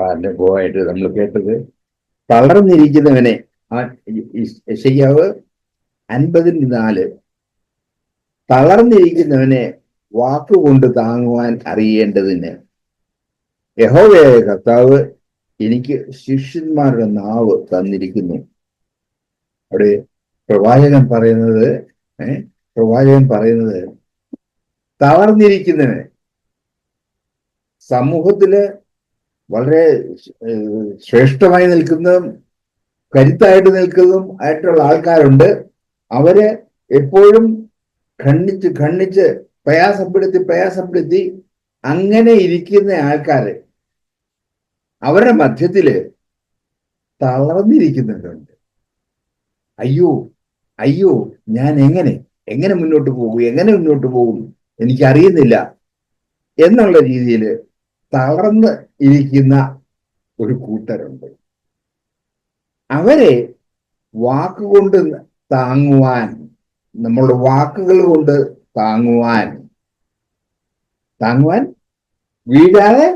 അനുഭവമായിട്ട് നമ്മൾ കേട്ടത്. തളർന്നിരിക്കുന്നവനെ ആ യശയ്യാവ് അൻപതിന് നാല്. തളർന്നിരിക്കുന്നവനെ വാക്കുകൊണ്ട് താങ്ങുവാൻ അറിയേണ്ടതിന് യഹോവയായ കർത്താവ് എനിക്ക് ശിഷ്യന്മാരുടെ നാവ് തന്നിരിക്കുന്നു. അവിടെ പ്രവാചകൻ പറയുന്നത് പ്രവാചകൻ പറയുന്നത് തളർന്നിരിക്കുന്നവന് സമൂഹത്തിൽ വളരെ ശ്രേഷ്ഠമായി നിൽക്കുന്നതും കരുത്തായിട്ട് നിൽക്കുന്നതും ആയിട്ടുള്ള ആൾക്കാരുണ്ട്. അവരെ എപ്പോഴും ഖണ്ഡിച്ച് ഖണ്ഡിച്ച് പ്രയാസപ്പെടുത്തി പ്രയാസപ്പെടുത്തി അങ്ങനെ ഇരിക്കുന്ന ആൾക്കാര് അവരുടെ മധ്യത്തിൽ തളർന്നിരിക്കുന്നവരുണ്ട് അയ്യോ അയ്യോ ഞാൻ എങ്ങനെ എങ്ങനെ മുന്നോട്ട് പോകും എങ്ങനെ മുന്നോട്ട് പോകും എനിക്കറിയുന്നില്ല എന്നുള്ള രീതിയിൽ തളർന്ന് ഇരിക്കുന്ന ഒരു കൂട്ടരുണ്ട്. അവരെ വാക്കുകൊണ്ട് താങ്ങുവാൻ നമ്മളുടെ വാക്കുകൾ കൊണ്ട് താങ്ങുവാൻ താങ്ങുവാൻ വീഴാതെ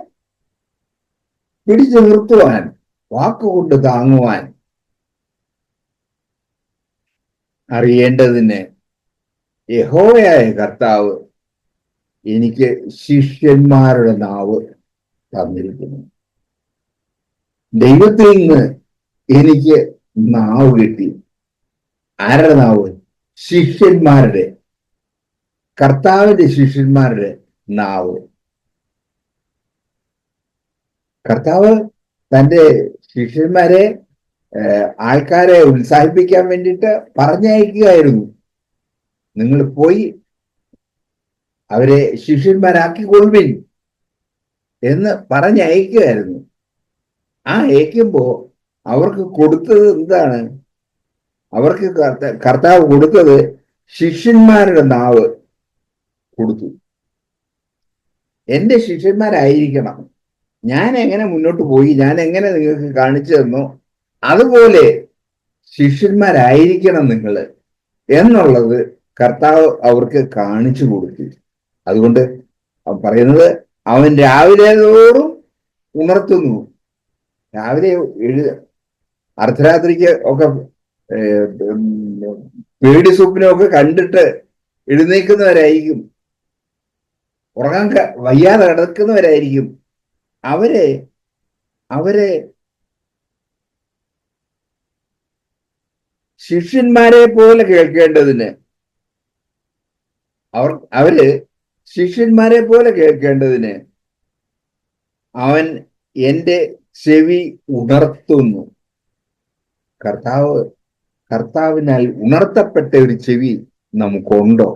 പിടിച്ചു നിർത്തുവാൻ വാക്കുകൊണ്ട് താങ്ങുവാൻ അറിയേണ്ടതിന് യഹോവയായ കർത്താവ് എനിക്ക് ശിഷ്യന്മാരുടെ നാവ് തന്നിരിക്കുന്നു. ദൈവത്തിൽ നിന്ന് എനിക്ക് നാവ് കിട്ടി. ആരുടെ നാവ്? ശിഷ്യന്മാരുടെ. കർത്താവിന്റെ ശിഷ്യന്മാരുടെ നാവ്. കർത്താവ് തന്റെ ശിഷ്യന്മാരെ ആൾക്കാരെ ഉത്സാഹിപ്പിക്കാൻ വേണ്ടിയിട്ട് പറഞ്ഞയക്കുകയായിരുന്നു. നിങ്ങൾ പോയി അവരെ ശിഷ്യന്മാരാക്കിക്കൊള്ളുവിൻ. എന്ന് പറഞ്ഞയക്കുമായിരുന്നു ആ അയക്കുമ്പോ അവർക്ക് കൊടുത്തത് എന്താണ്? അവർക്ക് കർത്താവ് കൊടുത്തത് ശിഷ്യന്മാരുടെ നാവ് കൊടുത്തു. എന്റെ ശിഷ്യന്മാരായിരിക്കണം. ഞാൻ എങ്ങനെ മുന്നോട്ട് പോയി? ഞാൻ എങ്ങനെ നിങ്ങൾക്ക് കാണിച്ചു തന്നോ? അതുപോലെ ശിഷ്യന്മാരായിരിക്കണം നിങ്ങൾ എന്നുള്ളത് കർത്താവ് അവർക്ക് കാണിച്ചു കൊടുത്തു. അതുകൊണ്ട് പറയുന്നത് അവൻ രാവിലെ തോറും ഉണർത്തുന്നു. രാവിലെ എഴു അർദ്ധരാത്രിക്ക് ഒക്കെ പേടി സ്വപ്നമൊക്കെ കണ്ടിട്ട് എഴുന്നേക്കുന്നവരായിരിക്കും ഉറങ്ങാൻ വയ്യാതെ കിടക്കുന്നവരായിരിക്കും. അവരെ അവരെ ശിഷ്യന്മാരെ പോലെ കേൾക്കേണ്ടതിന് അവർ അവർ ശിഷ്യന്മാരെ പോലെ കേൾക്കേണ്ടതിന് അവൻ എന്റെ ചെവി ഉണർത്തുന്നു. കർത്താവ് കർത്താവിനാൽ ഉണർത്തപ്പെട്ട ഒരു ചെവി നമുക്കുണ്ടോ?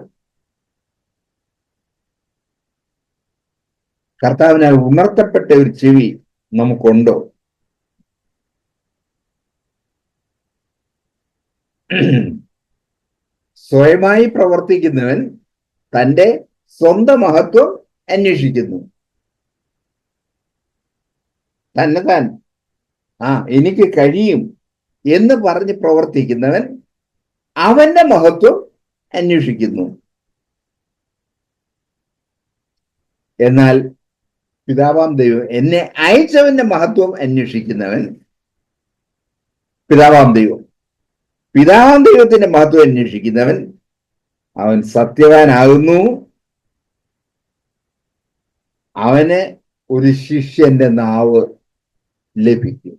കർത്താവിനാൽ ഉണർത്തപ്പെട്ട ഒരു ചെവി നമുക്കുണ്ടോ? സ്വയമായി പ്രവർത്തിക്കുന്നവൻ തന്റെ സ്വന്തം മഹത്വം അന്വേഷിക്കുന്നു. തന്നെ താൻ. ആ എനിക്ക് കഴിയും എന്ന് പറഞ്ഞ് പ്രവർത്തിക്കുന്നവൻ അവന്റെ മഹത്വം അന്വേഷിക്കുന്നു. എന്നാൽ പിതാവാം ദൈവം എന്നെ അയച്ചവന്റെ മഹത്വം അന്വേഷിക്കുന്നവൻ പിതാവാം ദൈവം. പിതാവാം ദൈവത്തിന്റെ മഹത്വം അന്വേഷിക്കുന്നവൻ അവൻ സത്യവാനാകുന്നു. അവന് ഒരു ശിഷ്യന്റെ നാവ് ലഭിക്കും.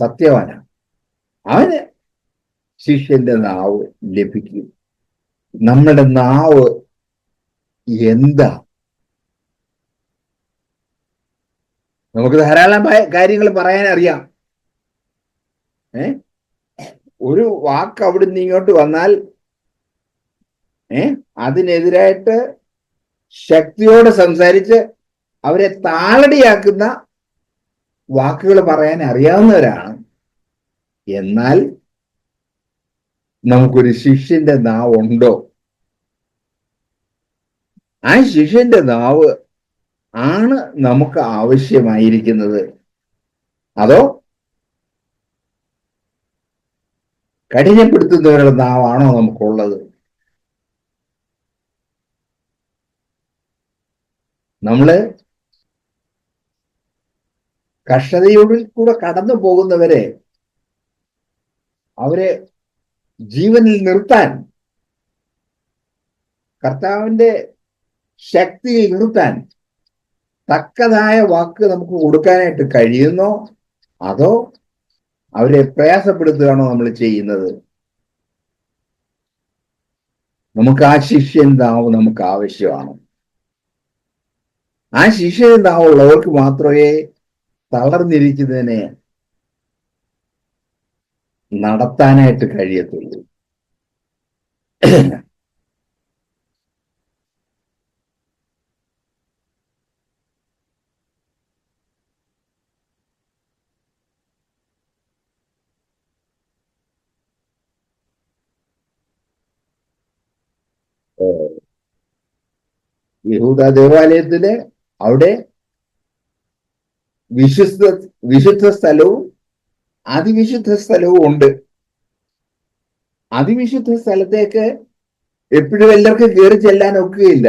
സത്യവാനാണ് അവന് ശിഷ്യന്റെ നാവ് ലഭിക്കും. നമ്മുടെ നാവ് എന്താ? നമുക്ക് ധാരാളം കാര്യങ്ങൾ പറയാൻ അറിയാം ഏ? ഒരു വാക്ക് അവിടുന്ന് ഇങ്ങോട്ട് വന്നാൽ ഏ? അതിനെതിരായിട്ട് ശക്തിയോടെ സംസാരിച്ച് അവരെ താളടിയാക്കുന്ന വാക്കുകൾ പറയാൻ അറിയാവുന്നവരാണ്. എന്നാൽ നമുക്കൊരു ശിഷ്യന്റെ നാവ് ഉണ്ടോ ആ ശിഷ്യന്റെ നാവ് ആണ് നമുക്ക് ആവശ്യമായിരിക്കുന്നത്. അതോ കഠിനപ്പെടുത്തുന്നവരുടെ നാവാണോ നമുക്കുള്ളത്? നമ്മൾ കഷ്ടതയോടിൽ കൂടെ കടന്നു പോകുന്നവരെ അവരെ ജീവനിൽ നിർത്താൻ കർത്താവിന്റെ ശക്തിയിൽ നിർത്താൻ തക്കതായ വാക്ക് നമുക്ക് കൊടുക്കാനായിട്ട് കഴിയുന്നോ? അതോ അവരെ പ്രയാസപ്പെടുത്തുകയാണോ നമ്മൾ ചെയ്യുന്നത്? നമുക്ക് ആ ശിഷ്യന്താവ് നമുക്ക് ആവശ്യമാണ്. ആ ശിഷ്യന്താവുള്ളവർക്ക് മാത്രമേ തളർന്നിരിക്കുന്നതിനെ നടത്താനായിട്ട് കഴിയത്തുള്ളൂ. യഹൂദ ദേവാലയത്തിൽ അവിടെ വിശുദ്ധ വിശുദ്ധ സ്ഥലവും അതിവിശുദ്ധ സ്ഥലവും ഉണ്ട്. അതിവിശുദ്ധ സ്ഥലത്തേക്ക് എപ്പോഴും എല്ലാവർക്കും കയറി ചെല്ലാൻ ഒക്കുകയില്ല.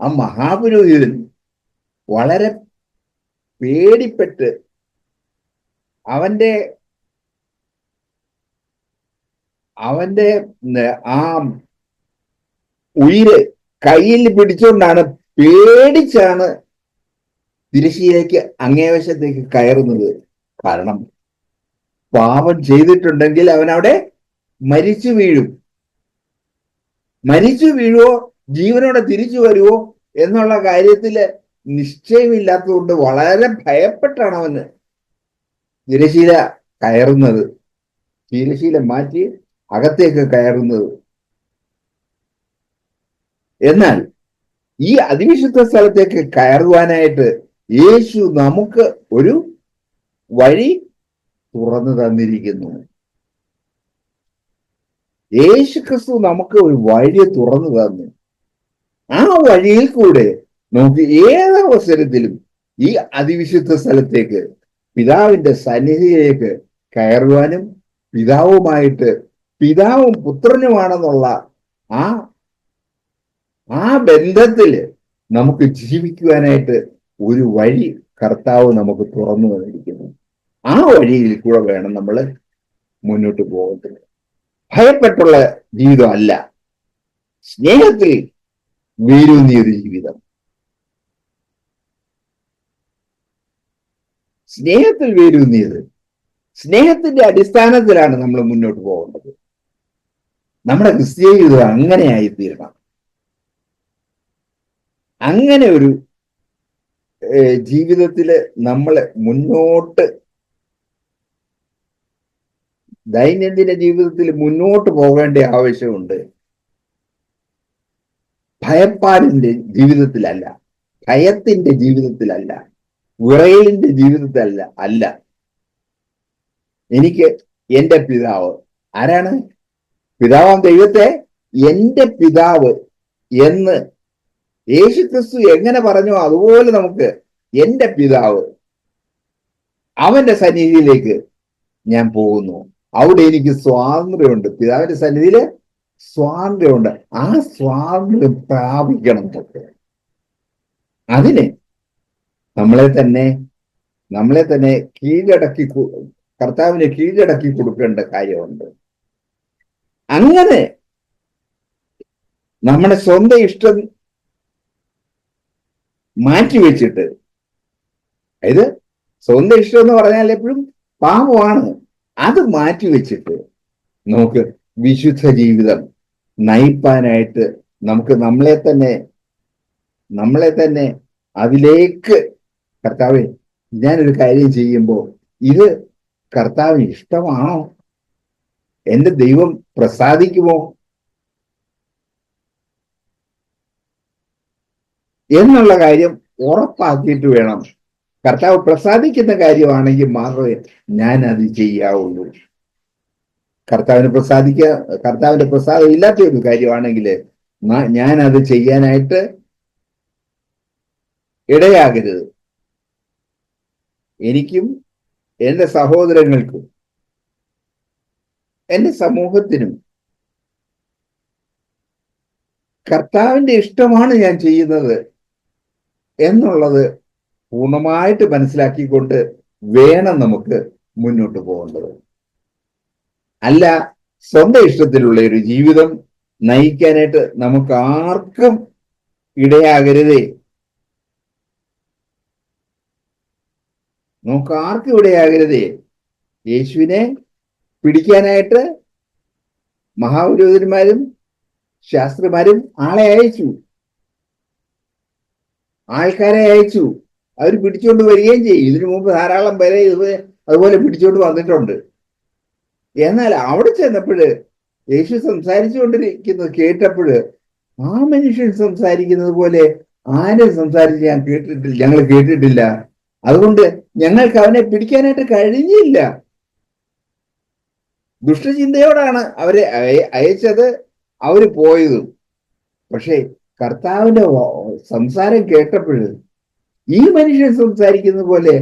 ആ മഹാപുരോഹിതൻ വളരെ പേടിപ്പെട്ട് അവന്റെ അവന്റെ ആ ഉയിര് കയ്യിൽ പിടിച്ചുകൊണ്ടാണ് പേടിച്ചാണ് തിരശ്ശീലേക്ക് അങ്ങേവശത്തേക്ക് കയറുന്നത്. കാരണം പാപം ചെയ്തിട്ടുണ്ടെങ്കിൽ അവൻ അവിടെ മരിച്ചു വീഴും. മരിച്ചു വീഴുവോ ജീവനോടെ തിരിച്ചു വരുവോ എന്നുള്ള കാര്യത്തിൽ നിശ്ചയമില്ലാത്തതുകൊണ്ട് വളരെ ഭയപ്പെട്ടാണ് അവന് തിരശീല കയറുന്നത്. തിരശീല മാറ്റി അകത്തേക്ക് കയറുന്നത്. എന്നാൽ ഈ അതിവിശുദ്ധ സ്ഥലത്തേക്ക് കയറുവാനായിട്ട് യേശു നമുക്ക് ഒരു വഴി തുറന്നു തന്നിരിക്കുന്നു. യേശു ക്രിസ്തു നമുക്ക് ഒരു വഴി തുറന്നു തന്നു. ആ വഴിയിൽ കൂടെ നമുക്ക് ഏതവസരത്തിലും ഈ അതിവിശുദ്ധ സ്ഥലത്തേക്ക് പിതാവിന്റെ സന്നിധിയിലേക്ക് കയറുവാനും പിതാവുമായിട്ട് പിതാവും പുത്രനുമാണെന്നുള്ള ആ ആ ബന്ധത്തിൽ നമുക്ക് ജീവിക്കുവാനായിട്ട് ഒരു വഴി കർത്താവ് നമുക്ക് തുറന്നു വന്നിരിക്കുന്നു ആ വഴിയിൽ കൂടെ വേണം നമ്മൾ മുന്നോട്ട് പോകേണ്ടത്. ഭയപ്പെട്ടുള്ള ജീവിതം അല്ല. സ്നേഹത്തിൽ വേരൂന്നിയൊരു ജീവിതം. സ്നേഹത്തിൽ വേരൂന്നിയത്. സ്നേഹത്തിന്റെ അടിസ്ഥാനത്തിലാണ് നമ്മൾ മുന്നോട്ട് പോകേണ്ടത്. നമ്മുടെ ക്രിസ്തീയ ജീവിതം അങ്ങനെയായി തീരണം അങ്ങനെ ഒരു ജീവിതത്തിൽ നമ്മളെ മുന്നോട്ട് ദൈനംദിന ജീവിതത്തിൽ മുന്നോട്ട് പോകേണ്ട ആവശ്യമുണ്ട്. ഭയപ്പാടിന്റെ ജീവിതത്തിലല്ല ഭയത്തിന്റെ ജീവിതത്തിലല്ല വിറയലിന്റെ ജീവിതത്തിലല്ല അല്ല. എനിക്ക് എന്റെ പിതാവ് ആരാണ്? പിതാവാം ദൈവത്തെ? എന്റെ പിതാവ് എന്ന് യേശു ക്രിസ്തു എങ്ങനെ പറഞ്ഞോ? അതുപോലെ നമുക്ക് എന്റെ പിതാവ് അവന്റെ സന്നിധിയിലേക്ക് ഞാൻ പോകുന്നു. അവിടെ എനിക്ക് സ്വാതന്ത്ര്യമുണ്ട്. പിതാവിന്റെ സന്നിധിയിൽ സ്വാതന്ത്ര്യമുണ്ട്. ആ സ്വാതന്ത്ര്യം പ്രാപിക്കണം തൊട്ട്. അതിന് നമ്മളെ തന്നെ നമ്മളെ തന്നെ കീഴടക്കി കർത്താവിനെ കീഴടക്കി കൊടുക്കേണ്ട കാര്യമുണ്ട്. അങ്ങനെ നമ്മുടെ സ്വന്തം ഇഷ്ടം മാറ്റിവെച്ചിട്ട് അതായത് സ്വന്തം ഇഷ്ടം എന്ന് പറഞ്ഞാൽ എപ്പോഴും പാപമാണ് അത് മാറ്റിവെച്ചിട്ട് നമുക്ക് വിശുദ്ധ ജീവിതം നയിപ്പാനായിട്ട് നമുക്ക് നമ്മളെ തന്നെ നമ്മളെ തന്നെ അതിലേക്ക് കർത്താവെ ഞാനൊരു കാര്യം ചെയ്യുമ്പോൾ ഇത് കർത്താവിന് ഇഷ്ടമാണോ? എന്റെ ദൈവം പ്രസാദിക്കുമോ? എന്നുള്ള കാര്യം ഉറപ്പാക്കിയിട്ട് വേണം. കർത്താവ് പ്രസാദിക്കുന്ന കാര്യമാണെങ്കിൽ മാത്രമേ ഞാൻ അത് ചെയ്യാവുള്ളൂ. കർത്താവിന് പ്രസാദിക്ക കർത്താവിന്റെ പ്രസാദം ഇല്ലാത്ത ഒരു കാര്യമാണെങ്കിൽ ഞാൻ അത് ചെയ്യാനായിട്ട് ഇടയാകരുത്. എനിക്കും എന്റെ സഹോദരങ്ങൾക്കും എന്റെ സമൂഹത്തിനും കർത്താവിന്റെ ഇഷ്ടമാണ് ഞാൻ ചെയ്യുന്നത്. എന്നുള്ളത് പൂർണമായിട്ട് മനസ്സിലാക്കിക്കൊണ്ട് വേണം നമുക്ക് മുന്നോട്ട് പോകേണ്ടത്. അല്ല സ്വന്തം ഇഷ്ടത്തിലുള്ള ഒരു ജീവിതം നയിക്കാനായിട്ട് നമുക്ക് ആർക്കും ഇടയാകരുതേ. നമുക്ക് ആർക്കും ഇടയാകരുതേ. യേശുവിനെ പിടിക്കാനായിട്ട് മഹാപുരോഹിതന്മാരും ശാസ്ത്രിമാരും ആളെ അയച്ചു. ആൾക്കാരെ അയച്ചു. അവർ പിടിച്ചുകൊണ്ട് വരികയും ചെയ്യും. ഇതിനു മുമ്പ് ധാരാളം പേരെ ഇതുപോലെ അതുപോലെ പിടിച്ചുകൊണ്ട് വന്നിട്ടുണ്ട്. എന്നാൽ അവിടെ ചെന്നപ്പോഴ് യേശു സംസാരിച്ചുകൊണ്ടിരിക്കുന്നത് കേട്ടപ്പോഴ് ആ മനുഷ്യൻ സംസാരിക്കുന്നത് പോലെ ആരും സംസാരിച്ച് ഞാൻ കേട്ടിട്ടില്ല ഞങ്ങൾ കേട്ടിട്ടില്ല. അതുകൊണ്ട് ഞങ്ങൾക്ക് അവനെ പിടിക്കാനായിട്ട് കഴിഞ്ഞില്ല. ദുഷ്ടചിന്തയോടാണ് അവരെ അയച്ചത് അവർ പോയതും. പക്ഷേ കർത്താവിന്റെ സംസാരം കേട്ടപ്പോഴ് ഈ മനുഷ്യൻ സംസാരിക്കുന്ന പോലെ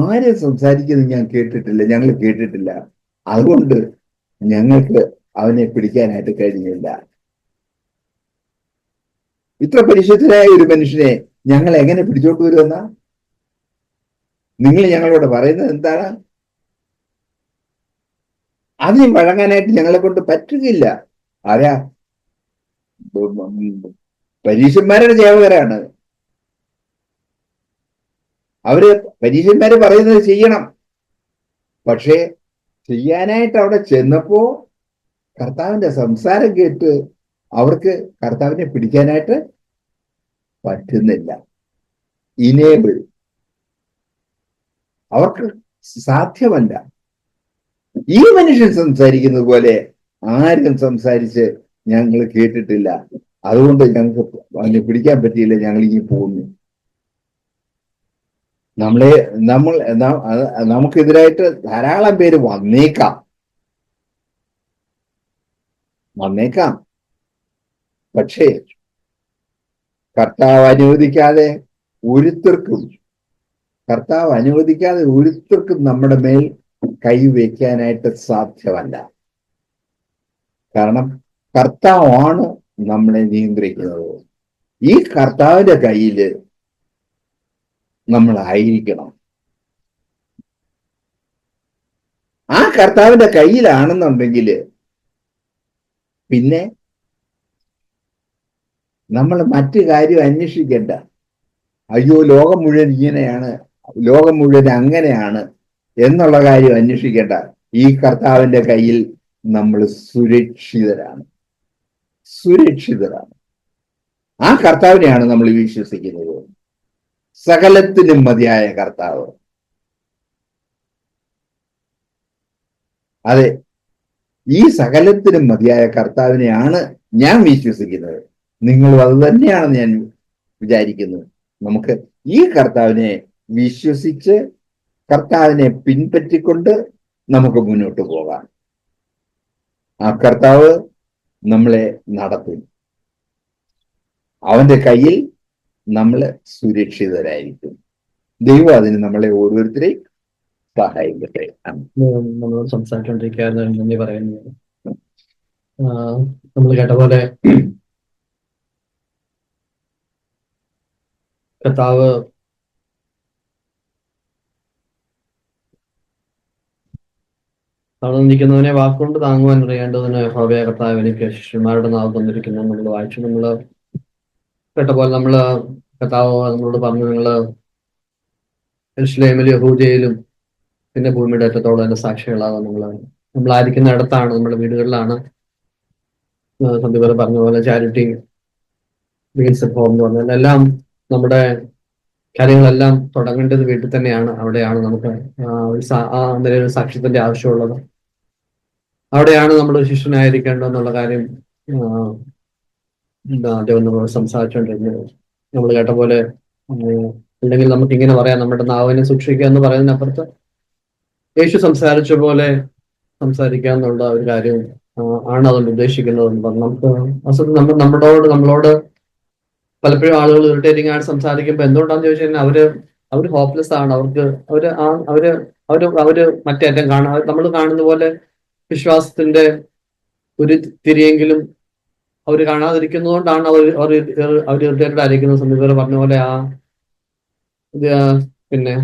ആരും സംസാരിക്കുന്നത് ഞാൻ കേട്ടിട്ടില്ല ഞങ്ങൾ കേട്ടിട്ടില്ല. അതുകൊണ്ട് ഞങ്ങൾക്ക് അവനെ പിടിക്കാനായിട്ട് കഴിഞ്ഞില്ല. ഇത്ര പരിശുദ്ധനായ ഒരു മനുഷ്യനെ ഞങ്ങൾ എങ്ങനെ പിടിച്ചോണ്ട് വരുമെന്ന? നിങ്ങൾ ഞങ്ങളോട് പറയുന്നത് എന്താണ്? അതിന് വഴങ്ങാനായിട്ട് ഞങ്ങളെ കൊണ്ട് പറ്റുകയില്ല. ആരാ? പരീക്ഷന്മാരുടെ സേവകരാണ് അവർ പരീക്ഷന്മാര് പറയുന്നത് ചെയ്യണം. പക്ഷേ ചെയ്യാനായിട്ട് അവിടെ ചെന്നപ്പോ കർത്താവിന്റെ സംസാരം കേട്ട് അവർക്ക് കർത്താവിനെ പിടിക്കാനായിട്ട് പറ്റുന്നില്ല. ഇനേബിൾ. അവർക്ക് സാധ്യമല്ല. ഈ മനുഷ്യൻ സംസാരിക്കുന്നത് പോലെ ആരും സംസാരിച്ച് ഞങ്ങൾ കേട്ടിട്ടില്ല. അതുകൊണ്ട് ഞങ്ങൾക്ക് അതിനെ പിടിക്കാൻ പറ്റിയില്ല ഞങ്ങൾ ഇനി പോകുന്നു. നമ്മളെ നമ്മൾ നമുക്കെതിരായിട്ട് ധാരാളം പേര് വന്നേക്കാം. വന്നേക്കാം. പക്ഷേ കർത്താവ് അനുവദിക്കാതെ ഒരുത്തർക്കും കർത്താവ് അനുവദിക്കാതെ ഒരുത്തർക്കും നമ്മുടെ മേൽ കൈവയ്ക്കാനായിട്ട് സാധ്യമല്ല. കാരണം കർത്താവാണ് നമ്മളെ നിയന്ത്രിക്കുന്നത് ഈ കർത്താവിന്റെ കയ്യിൽ നമ്മളായിരിക്കണം ആ കർത്താവിന്റെ കയ്യിലാണെന്നുണ്ടെങ്കിൽ പിന്നെ നമ്മൾ മറ്റു കാര്യം അന്വേഷിക്കേണ്ട. അയ്യോ ലോകം മുഴുവൻ ഇങ്ങനെയാണ് ലോകം മുഴുവൻ അങ്ങനെയാണ് എന്നുള്ള കാര്യം അന്വേഷിക്കേണ്ട. ഈ കർത്താവിന്റെ കയ്യിൽ നമ്മൾ സുരക്ഷിതരാണ്. സുരക്ഷിതരാണ്. ആ കർത്താവിനെയാണ് നമ്മൾ വിശ്വസിക്കുന്നത്. സകലത്തിനും മതിയായ കർത്താവ്. അതെ ഈ സകലത്തിനും മതിയായ കർത്താവിനെയാണ് ഞാൻ വിശ്വസിക്കുന്നത്. നിങ്ങളും അത് തന്നെയാണ് ഞാൻ വിചാരിക്കുന്നത് നമുക്ക് ഈ കർത്താവിനെ വിശ്വസിച്ച് കർത്താവിനെ പിൻപറ്റിക്കൊണ്ട് നമുക്ക് മുന്നോട്ട് പോകാം. ആ കർത്താവ് നമ്മളെ നടത്തും അവന്റെ കയ്യിൽ നമ്മൾ സുരക്ഷിതരായിരിക്കും. ദൈവം അതിന് നമ്മളെ ഓരോരുത്തരെയും സഹായിക്കട്ടെ. നമ്മളോട് സംസാരിച്ചോണ്ടിരിക്കുകയായിരുന്നു നന്ദി പറയുന്നത് നമ്മൾ കേട്ട പോലെ കർത്താവ് അവിടെ നിൽക്കുന്നവനെ വാക്കുകൊണ്ട് താങ്ങുവാൻ അറിയേണ്ടതിന് ഹോബയ എനിക്ക് ശിഷ്യന്മാരുടെ നാവ് തന്നിരിക്കുന്നു നമ്മൾ വായിച്ചു നമ്മൾ കേട്ട പോലെ നമ്മൾ കർത്താവ് നമ്മളോട് പറഞ്ഞു നിങ്ങൾ ഇസ്ലേമിലും യഹൂദയിലും പിന്നെ ഭൂമിയുടെ അറ്റത്തോളം അതിന്റെ സാക്ഷികളാണ് നമ്മൾ നമ്മളായിരിക്കുന്ന ഇടത്താണ് നമ്മുടെ വീടുകളിലാണ്. സന്ധ്യ പറഞ്ഞ പോലെ ചാരിറ്റി മീൻസ് ഹോം എന്ന് പറഞ്ഞാൽ എല്ലാം നമ്മുടെ കാര്യങ്ങളെല്ലാം തുടങ്ങേണ്ടത് വീട്ടിൽ തന്നെയാണ്. അവിടെയാണ് നമുക്ക് ആ ഒരു സാക്ഷ്യത്തിന്റെ ആവശ്യമുള്ളത്. അവിടെയാണ് നമ്മൾ ശിഷ്യനായിരിക്കേണ്ടതെന്നുള്ള കാര്യം ആ, നമ്മൾ സംസാരിച്ചുകൊണ്ടിരുന്നത് നമ്മൾ കേട്ട പോലെ അല്ലെങ്കിൽ നമുക്ക് ഇങ്ങനെ പറയാം നമ്മുടെ നാവിനെ സൂക്ഷിക്കുക എന്ന് പറയുന്നതിനപ്പുറത്ത് യേശു സംസാരിച്ച പോലെ സംസാരിക്കുക എന്നുള്ള ഒരു കാര്യം ആണ് അതുകൊണ്ട് ഉദ്ദേശിക്കുന്നത് നമുക്ക് അസുഖം നമ്മൾ നമ്മളോട് നമ്മളോട് പലപ്പോഴും ആളുകൾ ഇറിറ്റേറ്റിംഗ് ആയിട്ട് സംസാരിക്കുമ്പോൾ എന്തുകൊണ്ടാന്ന് ചോദിച്ചു കഴിഞ്ഞാൽ അവർ അവർ ഹോപ്പ്ലെസ് ആണ് അവർക്ക് അവർ അവർ അവർ അവർ മറ്റേറ്റം കാണാൻ നമ്മൾ കാണുന്ന പോലെ വിശ്വാസത്തിന്റെ ഒരു തിരിയെങ്കിലും അവർ കാണാതിരിക്കുന്നതുകൊണ്ടാണ് അവർ അവർ അവർ ഇറിറ്റേറ്റഡ് ആയിരിക്കുന്നത് സമീപം പറഞ്ഞ പോലെ ആ പിന്നെ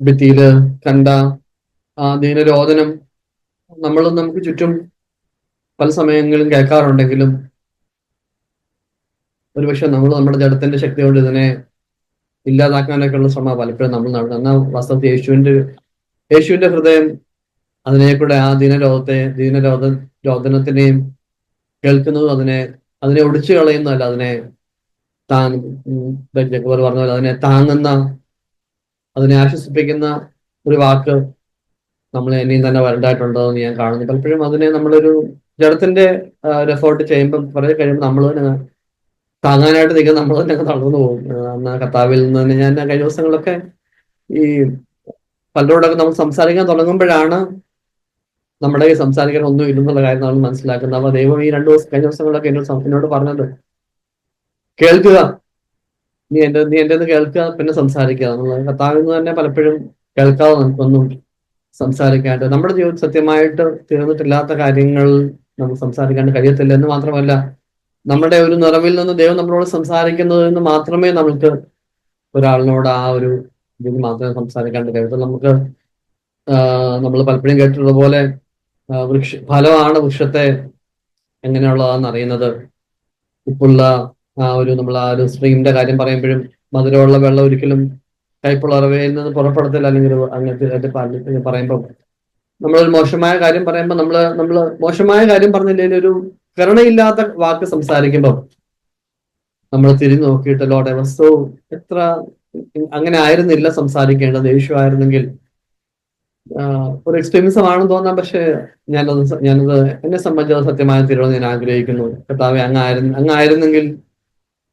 ഭിത്തിയിൽ കണ്ട ആ ദീനരോധനം നമ്മൾ നമുക്ക് ചുറ്റും പല സമയങ്ങളിലും കേൾക്കാറുണ്ടെങ്കിലും ഒരുപക്ഷെ നമ്മൾ നമ്മുടെ ജഡത്തിന്റെ ശക്തി കൊണ്ട് ഇതിനെ ഇല്ലാതാക്കാനൊക്കെയുള്ള ശ്രമം പലപ്പോഴും നമ്മൾ നടത്തുന്ന എന്നാൽ വാസ്തവത്തിൽ യേശുവിന്റെ യേശുവിന്റെ ഹൃദയം അതിനെ കൂടെ ആ ദീനരോധത്തെ ദീനരോധ രോദനത്തിനെയും കേൾക്കുന്നതും അതിനെ അതിനെ ഒടിച്ചു കളയുന്നതല്ല അതിനെ താങ് ജഗ്ബർ പറഞ്ഞ പോലെ അതിനെ താങ്ങുന്ന അതിനെ ആശ്വസിപ്പിക്കുന്ന ഒരു വാക്ക് നമ്മൾ ഇനിയും തന്നെ വരണ്ടായിട്ടുണ്ടോ എന്ന് ഞാൻ കാണുന്നു. പലപ്പോഴും അതിനെ നമ്മളൊരു ജഡത്തിന്റെ ഒരു എഫേർട്ട് ചെയ്യുമ്പോൾ കുറെ കഴിയുമ്പോൾ നമ്മൾ തന്നെ താങ്ങാനായിട്ട് നിൽക്കുന്ന നമ്മൾ തന്നെ തളർന്നു പോകും. അന്ന് കർത്താവിൽ നിന്ന് തന്നെ ഞാൻ കഴിഞ്ഞ ദിവസങ്ങളൊക്കെ ഈ പലരോടൊക്കെ നമ്മൾ സംസാരിക്കാൻ തുടങ്ങുമ്പോഴാണ് നമ്മുടെ സംസാരിക്കാൻ ഒന്നും ഇല്ലെന്നുള്ള കാര്യം നമ്മൾ മനസ്സിലാക്കുന്നത്. അപ്പൊ ദൈവം ഈ രണ്ടു ദിവസം കഴിഞ്ഞ ദിവസങ്ങളിലൊക്കെ എന്നോട് എന്നോട് പറഞ്ഞത് കേൾക്കുക. നീ എന്റെ നീ എന്റെ കേൾക്കുക പിന്നെ സംസാരിക്കുക എന്നുള്ളത്. കർത്താവിൽ തന്നെ പലപ്പോഴും കേൾക്കാതെ നമുക്കൊന്നും സംസാരിക്കാണ്ട് നമ്മുടെ ജീവിതം സത്യമായിട്ട് തീർന്നിട്ടില്ലാത്ത കാര്യങ്ങൾ നമുക്ക് സംസാരിക്കാണ്ട് കഴിയത്തില്ല. എന്ന് മാത്രമല്ല നമ്മുടെ ഒരു നിറവിൽ നിന്ന് ദൈവം നമ്മളോട് സംസാരിക്കുന്നത് എന്ന് മാത്രമേ നമുക്ക് ഒരാളിനോട് ആ ഒരു ഇതിന് മാത്രമേ സംസാരിക്കാണ്ട് കഴിയത്തുള്ളൂ. നമുക്ക് നമ്മൾ പലപ്പോഴും കേട്ടിട്ടുള്ള പോലെ വൃക്ഷ ഫലമാണ് വൃക്ഷത്തെ എങ്ങനെയുള്ളതാണെന്ന് അറിയുന്നത്. ഉപ്പുള്ള ആ ഒരു നമ്മൾ ആ ഒരു സ്ട്രീമിന്റെ കാര്യം പറയുമ്പോഴും മധുരമുള്ള വെള്ളം ഒരിക്കലും കയ്പുള്ള അറവയിൽ നിന്ന് പുറപ്പെടുത്തില്ല അല്ലെങ്കിൽ അങ്ങനത്തെ പറയുമ്പോൾ നമ്മളൊരു മോശമായ കാര്യം പറയുമ്പോൾ നമ്മൾ നമ്മൾ മോശമായ കാര്യം പറഞ്ഞില്ലെങ്കിൽ ഒരു കരുണയില്ലാത്ത വാക്ക് സംസാരിക്കുമ്പോൾ നമ്മൾ തിരിഞ്ഞു നോക്കിയിട്ട് വസ്തു എത്ര അങ്ങനെ ആയിരുന്നില്ല സംസാരിക്കേണ്ടത്. ദേഷ്യമായിരുന്നെങ്കിൽ ആഹ് ഒരു എക്സ്ട്രീമിസം ആണെന്ന് തോന്നാം പക്ഷെ ഞാനത് ഞാനത് എന്നെ സംബന്ധിച്ചത് സത്യമായ തീരുമാനം ഞാൻ ആഗ്രഹിക്കുന്നു. കർത്താവെ അങ്ങായിരുന്നു അങ്ങായിരുന്നെങ്കിൽ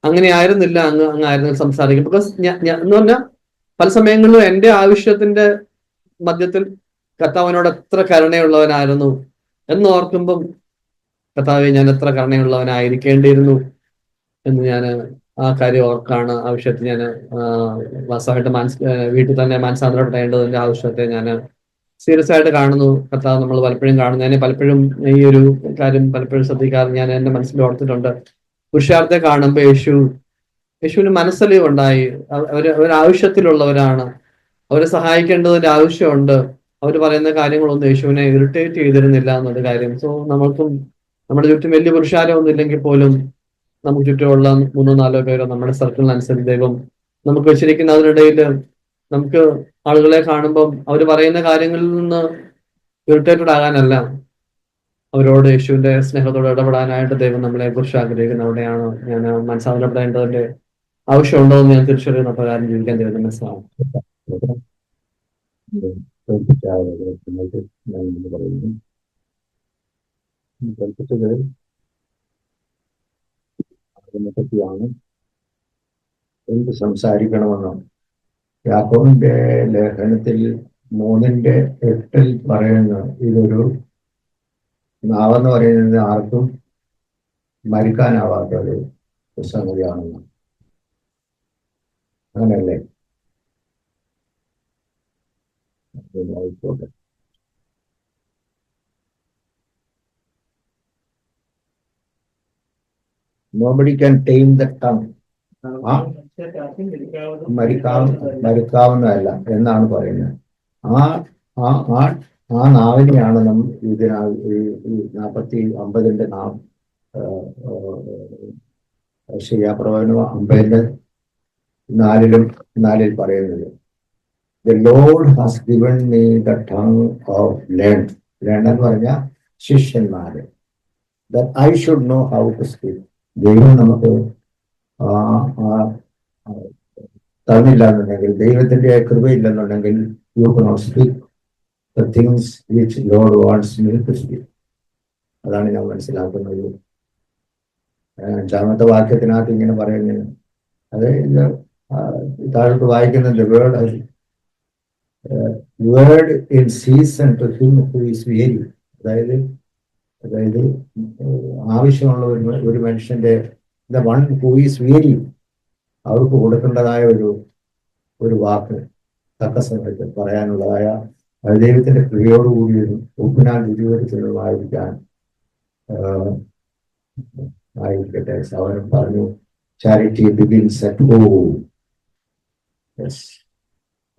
അങ്ങനെ ആയിരുന്നില്ല അങ്ങ് അങ്ങായിരുന്നു സംസാരിക്കും. ബിക്കോസ് എന്ന് പറഞ്ഞാൽ പല സമയങ്ങളിലും എന്റെ ആവശ്യത്തിന്റെ മധ്യത്തിൽ കർത്താവിനോട് എത്ര കരുണയുള്ളവനായിരുന്നു എന്ന് ഓർക്കുമ്പം കർത്താവെ ഞാൻ എത്ര കരുണയുള്ളവനായിരിക്കേണ്ടിയിരുന്നു എന്ന് ഞാൻ ആ കാര്യം ഓർക്കാണ് ആവശ്യത്തിൽ ഞാൻ വാസ്തവമായിട്ട് മാനസ് വീട്ടിൽ തന്നെ മാനസാന്തരപ്പെടേണ്ടതിന്റെ ആവശ്യത്തെ ഞാൻ സീരിയസ് ആയിട്ട് കാണുന്നു. കർത്താവ് നമ്മൾ പലപ്പോഴും കാണുന്നു. ഞാൻ പലപ്പോഴും ഈ ഒരു കാര്യം പലപ്പോഴും ശ്രദ്ധിക്കാറ് ഞാൻ എന്റെ മനസ്സിൽ ഓർത്തിട്ടുണ്ട്. പുരുഷാർത്ഥത്തെ കാണുമ്പോൾ യേശു യേശുവിന് മനസ്സലിവ് ഉണ്ടായി. അവ- അവർ അവർ ആവശ്യത്തിലുള്ളവരാണ്. അവരെ സഹായിക്കേണ്ടതിന്റെ ആവശ്യമുണ്ട്. അവർ പറയുന്ന കാര്യങ്ങളൊന്നും യേശുവിനെ ഇറിറ്റേറ്റ് ചെയ്തിരുന്നില്ല എന്നൊരു കാര്യം. സോ നമ്മൾക്കും നമ്മുടെ ചുറ്റും വലിയ പുരുഷാരമൊന്നും ഇല്ലെങ്കിൽ പോലും നമുക്ക് ചുറ്റുമുള്ള മൂന്നോ നാലോ പേരോ നമ്മുടെ സർക്കിളിനനുസരിച്ച് ദൈവം നമുക്ക് വെച്ചിരിക്കുന്ന അതിനിടയിൽ നമുക്ക് ആളുകളെ കാണുമ്പം അവർ പറയുന്ന കാര്യങ്ങളിൽ നിന്ന് ഇറിറ്റേറ്റഡ് ആകാനല്ല. അവരോട് യേശുവിന്റെ സ്നേഹത്തോട് ഇടപെടാനായിട്ട് ദൈവം നമ്മളെ കുറിച്ച് ആഗ്രഹിക്കുന്ന. അവിടെയാണ് ഞാൻ മനസ്സാന്തരപ്പെടേണ്ടതിന്റെ ആവശ്യമുണ്ടോ എന്ന് ഞാൻ തിരിച്ചറിയുന്ന പ്രകാരം ജീവിക്കാൻ ദൈവം മനസ്സിലാവും എന്ത് സംസാരിക്കണമെന്ന് യാക്കോവിന്റെ ലേഖനത്തിൽ മൂന്നിന്റെ എട്ടിൽ പറയുന്ന ഇതൊരു നാവെന്ന് പറയുന്നത് ആർക്കും മരിക്കാനാവാത്ത ഒരു സംഗതിയാണെന്ന് അങ്ങനെയല്ലേ? അത് ആയിക്കോട്ടെ. Nobody can tame the tongue. ആ മരിക്കാവ് മരിക്കാവുന്നതല്ല എന്നാണ് പറയുന്നത്. ആ ആ ആ ആ നാവിനെയാണ് നമ്മൾ ഇതിനാ നാൽപ്പത്തി അമ്പതിന്റെ നാം ശരിയാപ്രവചനം അമ്പതിന്റെ നാലിലും നാലിൽ പറയുന്നത് the Lord has given me the tongue of learn learn എന്ന് പറഞ്ഞാൽ ശിഷ്യന്മാര്. The I should know how to speak ദൈവം നമുക്ക് തന്നില്ല എന്നുണ്ടെങ്കിൽ ദൈവത്തിന്റെ കൃപയില്ലെന്നുണ്ടെങ്കിൽ you cannot speak the things which Lord wants me speak അതാണ് ഞാൻ മനസ്സിലാക്കുന്നത്. അഞ്ചാമത്തെ വാക്യത്തിനകത്ത് ഇങ്ങനെ പറയുന്നത്. അത് താഴോട്ട് വായിക്കുന്നത് word word in season to him who is അതായത് അതായത് ആവശ്യമുള്ള ഒരു ഒരു മനുഷ്യന്റെ the one who is very അവർക്ക് കൊടുക്കേണ്ടതായ ഒരു ഒരു വാക്ക് തക്ക സമയത്ത് പറയാനുള്ളതായ ദൈവത്തിന്റെ കൃപയോടുകൂടി ഒരു ഉപ്പിനാൽ രുചിവരുത്തുന്നതുമായിരിക്കാൻ ആഹ്, ആയിരിക്കട്ടെ. സവനം പറഞ്ഞു charity begins at home yes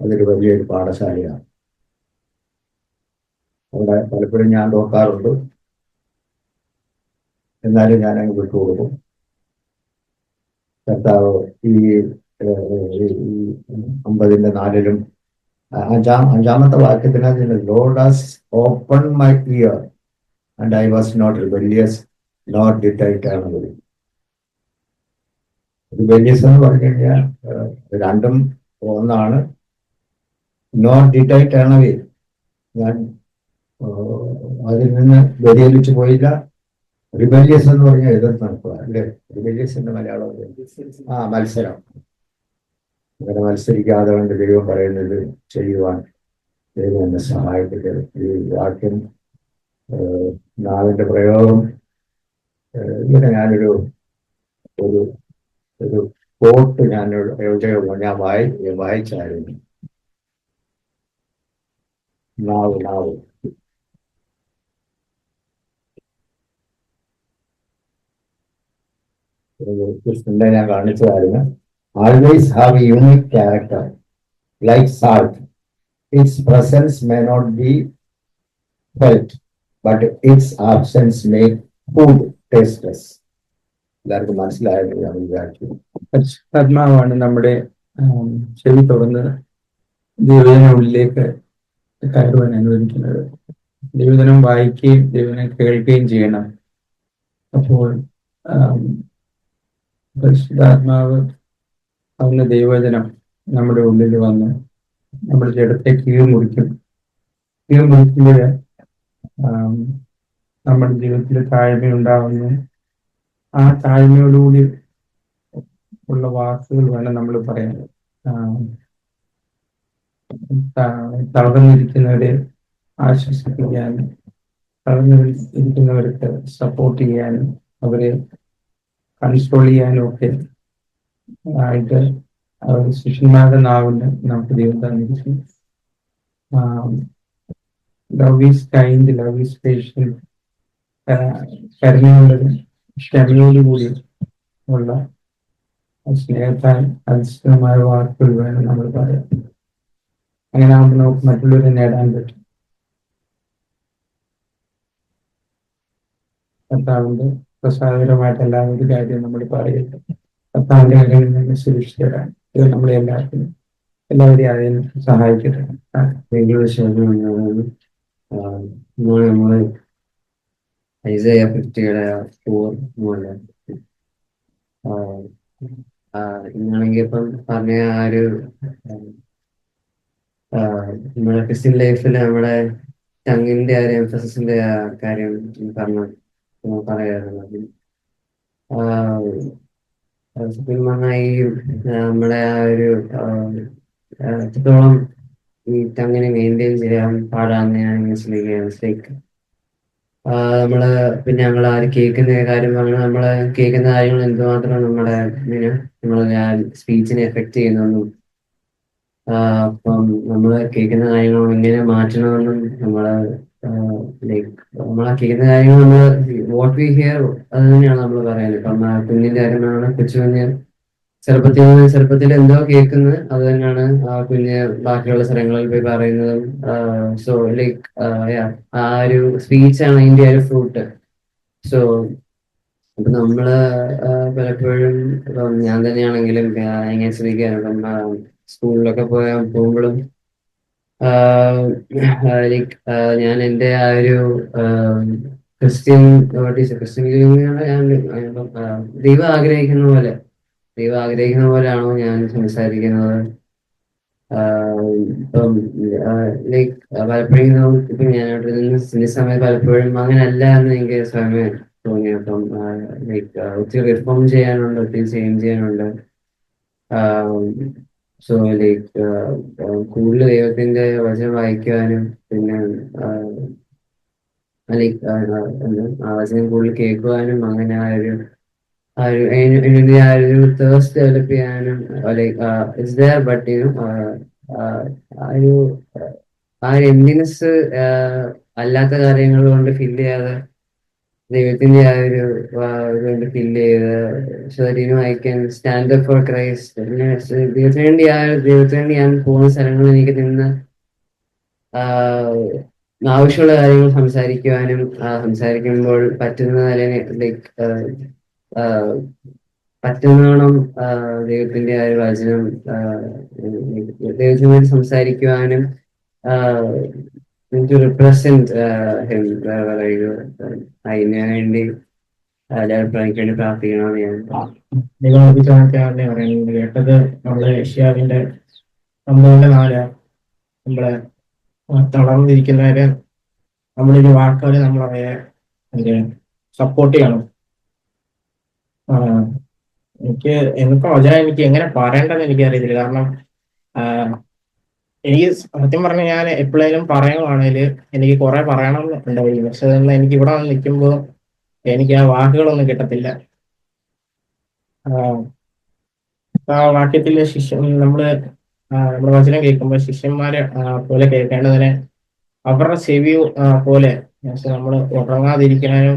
അതൊരു വലിയൊരു പാഠശാലയാണ്. അവിടെ പലപ്പോഴും ഞാൻ നോക്കാറുണ്ട്. എന്നാലും ഞാനങ്ങ് വിട്ടുകൊടുക്കും. കർത്താവ് ഈ അമ്പതിന്റെ നാലിലും അഞ്ചാം അഞ്ചാമത്തെ വാക്യത്തിനകത്ത് Lord us open my ear and I was not rebellious not ഡിറ്റൈറ്റ് rebellious എന്ന് പറഞ്ഞു കഴിഞ്ഞാൽ രണ്ടും ഒന്നാണ്. നോട്ട് ഡിറ്റൈറ്റ് ആണവേ ഞാൻ അതിൽ നിന്ന് വ്യതിചലിച്ചു പോയില്ല. റിബല്യസ് എന്ന് പറഞ്ഞാൽ എതിർത്ത് നടക്കുക അല്ലേ? എന്ന മലയാളം? ആ മത്സരം. അങ്ങനെ മത്സരിക്കാതെ കൊണ്ട് ദൈവം പറയുന്നത് ചെയ്യുവാൻ ദൈവം എന്നെ സഹായിക്കട്ടെ. ഈ വാക്യം നാവിന്റെ പ്രയോഗം ഇങ്ങനെ ഞാനൊരു ഒരു ഒരു കോട്ട് ഞാൻ എവിടെയോ ഞാൻ വായി വായിച്ചായിരുന്നു. നാവ് നാവ്. കൃഷ്ണന്റെ ഞാൻ കാണിച്ചതായിരുന്നു. Always have unique character like salt its presence may not be felt but its absence may food tasteless എല്ലാവർക്കും മനസ്സിലായെന്ന് ഞാൻ വിചാരിച്ചു പരിശുദ്ധാത്മാവാണ് നമ്മുടെ ചെവി തുറന്ന് ദൈവജന ഉള്ളിലേക്ക് കയറുവാൻ അനുവദിക്കുന്നത്. ദൈവജനം വായിക്കുകയും ദൈവജനം കേൾക്കുകയും ചെയ്യണം. അപ്പോൾ പരിശുദ്ധാത്മാവ് അവന്റെ ദൈവജനം നമ്മുടെ ഉള്ളിൽ വന്ന് നമ്മുടെ ജഡത്തെ കീഴ്മുറിക്കും. കീഴ്മുറിക്കുമ്പോൾ നമ്മുടെ ജീവിതത്തിൽ താഴ്മയുണ്ടാവുന്നു ആ താഴ്മയോടുകൂടി ഉള്ള വാക്കുകൾ വേണം നമ്മൾ പറയാൻ. തളർന്നിരിക്കുന്നവരെ ആശ്വസിപ്പിക്കാനും തളർന്നിരിക്കുന്നവർക്ക് സപ്പോർട്ട് ചെയ്യാനും അവരെ കൺട്രോൾ ചെയ്യാനും ഒക്കെ ആയിട്ട് ശിഷ്യന്മാരുടെ നാവിന് നമുക്ക് ദൈവം തന്നിരിക്കും love is kind love is patient കരുണയുള്ളത് ക്ഷമയോടുകൂടി ഉള്ള സ്നേഹത്താൽ അധിഷ്ഠിതമായ വാക്കുകൾ വേണം നമ്മൾ പറയാം അങ്ങനെ ആകുമ്പോൾ നമുക്ക് മറ്റുള്ളവരെ നേടാൻ പറ്റും. കർത്താവിന്റെ പ്രസാദകരമായിട്ട് ഒരു കാര്യം നമ്മൾ പറയട്ടെ കർത്താവിന്റെ അകലിൽ നിന്ന് സുരക്ഷിതരാണ്. ഇത് നമ്മളെ എല്ലാവർക്കും എല്ലാവരെയും അതിന് സഹായിക്കട്ടെ. ഐസയ ഇപ്പം പറഞ്ഞ ആ ഒരു നമ്മുടെ ക്രിസ്ത്യൻ ലൈഫിൽ നമ്മുടെ ടങ്ങിന്റെ ആ ഒരു എംഫസിന്റെ ആ കാര്യം പറഞ്ഞു അത് സത്യം പറഞ്ഞാൽ ഈ നമ്മുടെ ആ ഒരു എത്രത്തോളം ഈ മെയിന്റെയിൻ ചെയ്യാൻ പാടാന്ന് ഞാൻ മനസ്സിലാക്കിയാണ് ലൈക്ക് നമ്മൾ പിന്നെ നമ്മൾ ആര് കേൾക്കുന്ന കാര്യം പറഞ്ഞാൽ നമ്മൾ കേൾക്കുന്ന കാര്യങ്ങൾ എന്തുമാത്രം നമ്മുടെ നമ്മളെ സ്പീച്ചിനെ എഫക്ട് ചെയ്യുന്നൊന്നും അപ്പം നമ്മൾ കേൾക്കുന്ന കാര്യങ്ങൾ എങ്ങനെ മാറ്റണമെന്നും നമ്മൾ ലൈക്ക് നമ്മളെ കേൾക്കുന്ന കാര്യങ്ങൾ നമ്മൾ വാട്ട് വി ഹിയർ അത് തന്നെയാണ് നമ്മൾ പറയുന്നത് ഇപ്പം കുഞ്ഞിന്റെ കാര്യമാണ് കൊച്ചു ചെറുപ്പത്തിൽ ചെറുപ്പത്തിൽ എന്തോ കേൾക്കുന്നത് അത് തന്നെയാണ് ആ കുഞ്ഞ് ബാക്കിയുള്ള സ്ഥലങ്ങളിൽ പോയി പറയുന്നതും സോ ലൈക്ക് ആ ഒരു സ്പീച്ച് ആണ് അതിന്റെ ഒരു ഫ്രൂട്ട് സോ അപ്പൊ നമ്മൾ പലപ്പോഴും ഞാൻ തന്നെയാണെങ്കിലും എങ്ങനെ ശ്രമിക്കാറ് ഇപ്പം ആ, സ്കൂളിലൊക്കെ പോയാൽ പോകുമ്പോഴും ലൈക്ക് ഞാൻ എന്റെ ആ ഒരു ക്രിസ്ത്യൻ ക്രിസ്ത്യൻ ദൈവം ആഗ്രഹിക്കുന്ന പോലെ ദൈവം ആഗ്രഹിക്കുന്ന പോലെയാണോ ഞാൻ സംസാരിക്കുന്നത്? ഇപ്പം ലൈക്ക് പലപ്പോഴും ഇപ്പം ഞാൻ അവിടെ നിന്ന് ചില സമയത്ത് പലപ്പോഴും അങ്ങനെ അല്ല എന്ന് എനിക്ക് സ്വയമേ തോന്നി. അപ്പം ലൈക്ക് ഒത്തിരി റിഫോം ചെയ്യാനുണ്ട് ഒത്തിരി ചേഞ്ച് ചെയ്യാനുണ്ട്. സോ ലൈക്ക് കൂടുതൽ ദൈവത്തിന്റെ വചനം വായിക്കുവാനും പിന്നെ ലൈക്ക് ആ വചനം കൂടുതൽ കേൾക്കുവാനും അങ്ങനെ ആ ഒരു വേണ്ടി ആ ഒരു തേഴ്സ്റ്റ് ഡെവലപ്പ് ചെയ്യാനും like it's there but you ആ ഒരു ആ ഒരു അല്ലാത്ത കാര്യങ്ങൾ കൊണ്ട് ഫിൽ ചെയ്യാതെ ദൈവത്തിന്റെ ആ ഒരു ആ, ഇതുകൊണ്ട് ഫില്ല് ചെയ്ത് ശരീരം I can stand for Christ ദൈവത്തിന് വേണ്ടി ആ ദൈവത്തിന് വേണ്ടി ഞാൻ പോകുന്ന സ്ഥലങ്ങളിൽ എനിക്ക് നിന്ന് ആവശ്യമുള്ള കാര്യങ്ങൾ സംസാരിക്കുവാനും സംസാരിക്കുമ്പോൾ പറ്റുന്ന ലൈക്ക് പറ്റുന്നോണം ദൈവത്തിന്റെ ആ ഒരു വചനം ദൈവത്തിന് വേണ്ടി സംസാരിക്കുവാനും പറയുന്നത്? കേട്ടത് നമ്മളെ ഏഷ്യാവിന്റെ നമ്മളുടെ നാട് നമ്മളെ തളർന്നിരിക്കുന്നവരെ നമ്മളൊരു വാക്കാൽ നമ്മളവയെ സപ്പോർട്ട് ചെയ്യണം. എനിക്ക് എനിക്ക് വചനം എനിക്ക് എങ്ങനെ പറയേണ്ടതെന്ന് എനിക്ക് അറിയത്തില്ല കാരണം എനിക്ക് സത്യം പറഞ്ഞാൽ ഞാൻ എപ്പോഴേലും പറയുവാണെങ്കിൽ എനിക്ക് കുറെ പറയണം ഉണ്ടായിരിക്കും പക്ഷെ എനിക്ക് ഇവിടെ വന്ന് നിൽക്കുമ്പോൾ എനിക്ക് ആ വാക്കുകളൊന്നും കിട്ടത്തില്ല. ആ, വാക്യത്തിലെ ശിഷ്യ നമ്മൾ നമ്മുടെ വചനം കേൾക്കുമ്പോൾ ശിഷ്യന്മാരെ പോലെ കേൾക്കേണ്ടതിന് അവരുടെ ചെവി പോലെ നമ്മൾ ഉറങ്ങാതിരിക്കാനും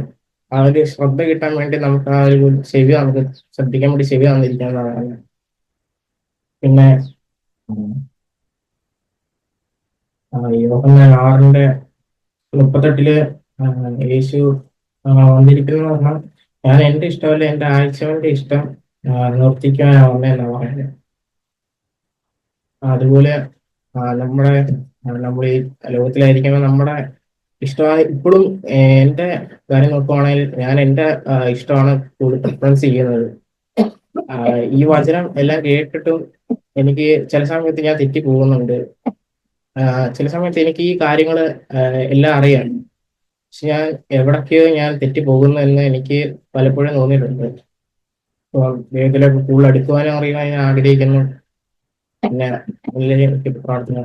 ആ ഒരു ശ്രദ്ധ കിട്ടാൻ വേണ്ടി നമുക്ക് ആ ഒരു ചെവി നമുക്ക് ശ്രദ്ധിക്കാൻ വേണ്ടി ചെവി തന്നിരിക്കുന്നതാണ്. പിന്നെ യോഹന്നാൻ ആറിന്റെ മുപ്പത്തെട്ടിൽ യേശു വന്നിരിക്കുന്ന പറഞ്ഞാൽ ഞാൻ എന്റെ ഇഷ്ടമല്ല എന്റെ ആഴ്ചവന്റെ ഇഷ്ടം വന്നതെന്നാ പറയുന്നത് അതുപോലെ നമ്മുടെ നമ്മൾ ഈ ലോകത്തിലായിരിക്കുമ്പോൾ നമ്മുടെ ഇഷ്ടമായ ഇപ്പോഴും എന്റെ കാര്യം നോക്കുവാണെങ്കിൽ ഞാൻ എന്റെ ഇഷ്ടമാണ് കൂടുതൽ പ്രിഫറൻസ് ചെയ്യുന്നത്. ഈ വചനം എല്ലാം കേട്ടിട്ടും എനിക്ക് ചില സമയത്ത് ഞാൻ തെറ്റി പോകുന്നുണ്ട് ചില സമയത്ത് എനിക്ക് ഈ കാര്യങ്ങൾ എല്ലാം അറിയാം. പക്ഷെ ഞാൻ എവിടൊക്കെയോ ഞാൻ തെറ്റി പോകുന്നു എന്ന് എനിക്ക് പലപ്പോഴും തോന്നിയിട്ടുണ്ട്. ദൈവത്തിലേക്ക് കൂടുതൽ അടുക്കുവാനും അറിയാൻ ഞാൻ ആഗ്രഹിക്കുന്നു. പിന്നെ പ്രാർത്ഥന